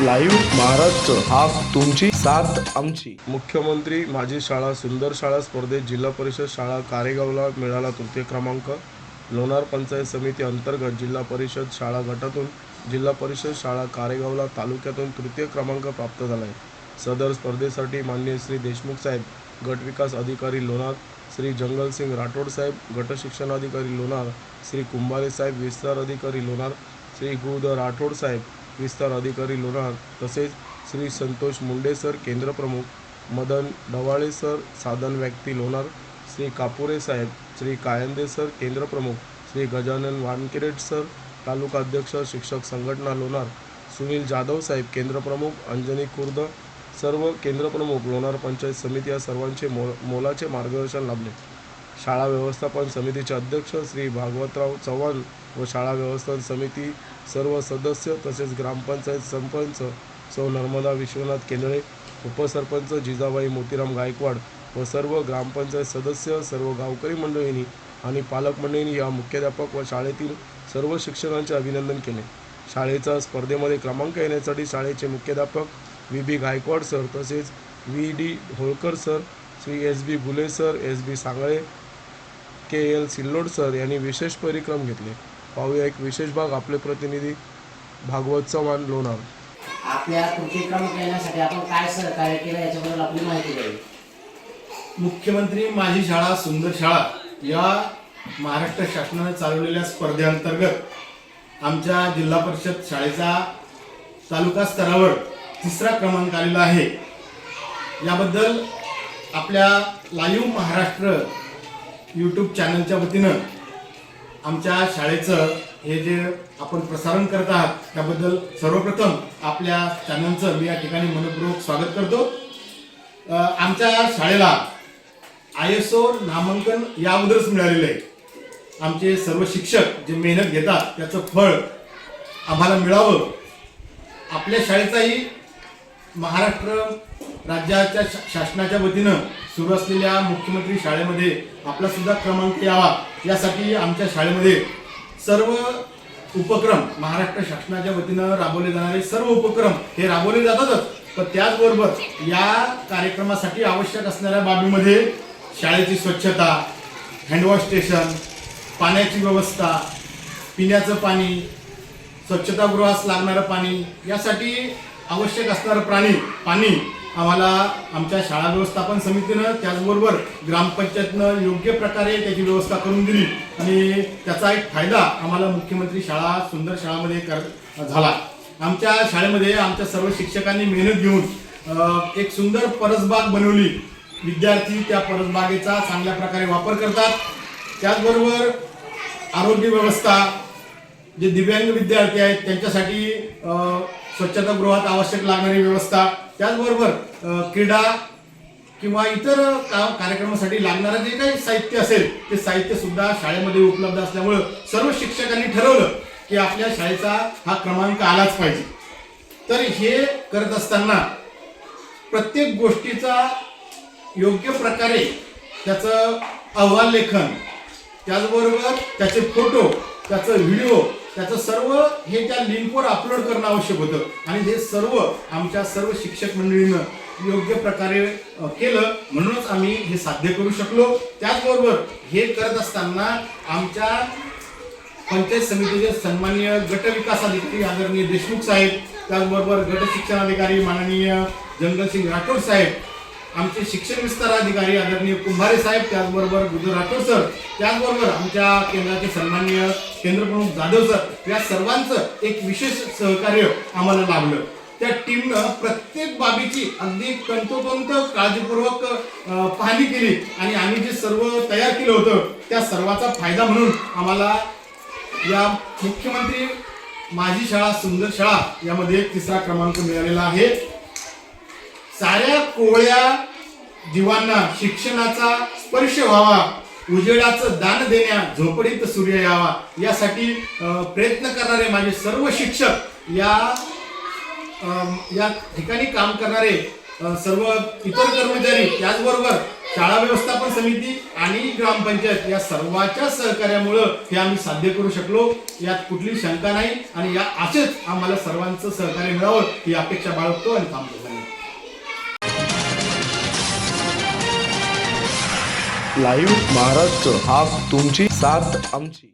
Live Maharashtra हा तुमची साथ आमची. मुख्यमंत्री माझी शाळा सुंदर शाळा स्पर्धेत जिल्हा परिषद शाळा कारेगावला मिळाला तृतीय क्रमांक. लोणार पंचायत समिती अंतर्गत जिल्हा परिषद शाळा गटातून जिल्हा परिषद शाळा कारेगावला तालुक्यातून तृतीय क्रमांक प्राप्त झाला आहे सदर स्पर्धेसाठी माननीय श्री देशमुख साहेब गट विकास अधिकारी लोणार श्री जंगलसिंग राठोड साहेब गटशिक्षणाधिकारी लोणार श्री कुंभारे साहेब विस्तार अधिकारी लोणार श्री गुद राठोड साहेब विस्तार अधिकारी लोणार तसेच श्री संतोष मुंडे सर केंद्रप्रमुख मदन ढवाळे सर साधन व्यक्ती लोणार श्री कापुरे साहेब श्री कायंदे सर केंद्रप्रमुख श्री गजानन वानकिरेट सर तालुका अध्यक्ष शिक्षक संघटना लोणार सुनील जाधव साहेब केंद्रप्रमुख अंजनी खुर्द सर्व केंद्रप्रमुख लोणार पंचायत समिती या सर्वांचे मो मोलाचे मार्गदर्शन लाभले. शाळा व्यवस्थापन समितीचे अध्यक्ष श्री भागवतराव चव्हाण व शाळा व्यवस्थापन समिती सर्व सदस्य तसेच ग्रामपंचायत सरपंच सौ नर्मदा विश्वनाथ केंद्रे उपसरपंच जिजाबाई मोतीराम गायकवाड व सर्व ग्रामपंचायत सदस्य सर्व गावकरी मंडळींनी आणि पालकमंडळींनी या मुख्याध्यापक व शाळेतील सर्व शिक्षकांचे अभिनंदन केले. शाळेचा स्पर्धेमध्ये क्रमांक येण्यासाठी शाळेचे मुख्याध्यापक व्ही. बी. गायकवाड सर तसेच V. D. Holkar sir Shri S. B. Gule sir S. B. Sangle K L Sillod sir यांनी विशेष परिक्रम घेतले. पाहूया एक विशेष भाग आपले प्रतिनिधी भागवत चव्हाण लोणार. आपल्या कृतीक्रम येण्यासाठी आपण काय सहकार्य केलं याच्याबद्दल आपली माहिती द्यावी? मुख्यमंत्री माझी शाळा सुंदर शाळा या महाराष्ट्र शासनाने चालवलेल्या स्पर्धेअंतर्गत आमच्या जिल्हा परिषद शाळेचा तालुका स्तरावर तिसरा क्रमांक आलेला आहे. याबद्दल आपल्या लाईव्ह महाराष्ट्र यूट्यूब चॅनलच्या वतीनं आमच्या शाळेचं हे जे आपण प्रसारण करत आहात त्याबद्दल सर्वप्रथम आपल्या चॅनलचं मी या ठिकाणी मनपूर्वक स्वागत करतो. आमच्या शाळेला आय एस ओ नामांकन या अगोदरच मिळालेलं आहे. आमचे सर्व शिक्षक जे मेहनत घेतात त्याचं फळ आम्हाला मिळावं. आपल्या शाळेचाही महाराष्ट्र राज्याच्या शा- शासनाच्या वतीनं सुरू असलेल्या मुख्यमंत्री शाळेमध्ये आपला सुद्धा क्रमांक यावा यासाठी आमच्या शाळेमध्ये सर्व उपक्रम महाराष्ट्र शासनाच्या वतीनं राबवले जाणारे सर्व उपक्रम हे राबवले जातातच. पण त्याचबरोबर या कार्यक्रमासाठी आवश्यक असणाऱ्या बाबीमध्ये शाळेची स्वच्छता हँडवॉश स्टेशन पाण्याची व्यवस्था पिण्याचं पाणी स्वच्छतागृहास लागणारं पाणी यासाठी आवश्यक असणारं प्राणी पाणी आम्हाला आमच्या शाळा व्यवस्थापन समितीनं त्याचबरोबर ग्रामपंचायतनं योग्य प्रकारे त्याची व्यवस्था करून दिली. आणि त्याचा एक फायदा आम्हाला मुख्यमंत्री शाळा सुंदर शाळामध्ये कर झाला. आमच्या शाळेमध्ये आमच्या सर्व शिक्षकांनी मेहनत घेऊन एक सुंदर परसबाग बनवली. विद्यार्थी त्या परसबागेचा चांगल्या प्रकारे वापर करतात. त्याचबरोबर आरोग्य व्यवस्था जे दिव्यांग विद्यार्थी आहेत त्यांच्यासाठी स्वच्छतागृहात आवश्यक लागणारी व्यवस्था त्याचबरोबर क्रीडा किंवा इतर का कार्यक्रमासाठी लागणारं जे काही साहित्य असेल ते साहित्य सुद्धा शाळेमध्ये उपलब्ध असल्यामुळं सर्व शिक्षकांनी ठरवलं की आपल्या शाळेचा हा क्रमांक आलाच पाहिजे. तर हे करत असताना प्रत्येक गोष्टीचा योग्य प्रकारे त्याचं अहवाल लेखन त्याचबरोबर त्याचे फोटो त्याचं व्हिडिओ त्याचं सर्व हे त्या लिंकवर अपलोड करणं आवश्यक होतं. आणि हे सर्व आमच्या सर्व शिक्षक मंडळीनं योग्य प्रकारे केलं. म्हणूनच आम्ही हे साध्य करू शकलो. त्याचबरोबर हे करत असताना आमच्या पंचायत समितीचे सन्माननीय गट विकास अधिकारी आदरणीय देशमुख साहेब त्याचबरोबर गट शिक्षणाधिकारी माननीय जंगलसिंग राठोड साहेब आमचे शिक्षण विस्तार अधिकारी आदरणीय कुंभारे साहेब त्याचबरोबर बुद्ध राठोड सर त्याचबरोबर आमच्या केंद्राचे सन्माननीय केंद्रप्रमुख जाधव सर या सर्वांचं एक विशेष सहकार्य आम्हाला लाभलं. त्या टीमनं प्रत्येक बाबीची अगदी तंतोतंत काळजीपूर्वक पाहणी केली आणि आम्ही जे सर्व तयार केलं होतं त्या सर्वाचा फायदा म्हणून आम्हाला या मुख्यमंत्री माझी शाळा सुंदर शाळा यामध्ये तिसरा क्रमांक मिळालेला आहे. साऱ्या कोवळ्या जीवांना शिक्षणाचा स्पर्श व्हावा उजेडाचं दान देण्या झोपडीत सूर्य यावा यासाठी प्रयत्न करणारे माझे सर्व शिक्षक या या ठिकाणी काम करणारे सर्व इतर कर्मचारी त्याचबरोबर शाळा व्यवस्थापन समिती आणि ग्रामपंचायत या सर्वांच्या सहकार्यामुळं हे आम्ही साध्य करू शकलो. यात कुठली शंका नाही आणि या असेच आम्हाला सर्वांचं सहकार्य मिळावं ही अपेक्षा बाळगतो आणि थांबतो. लाईव्ह महाराष्ट्र हा तुमची साथ आमची.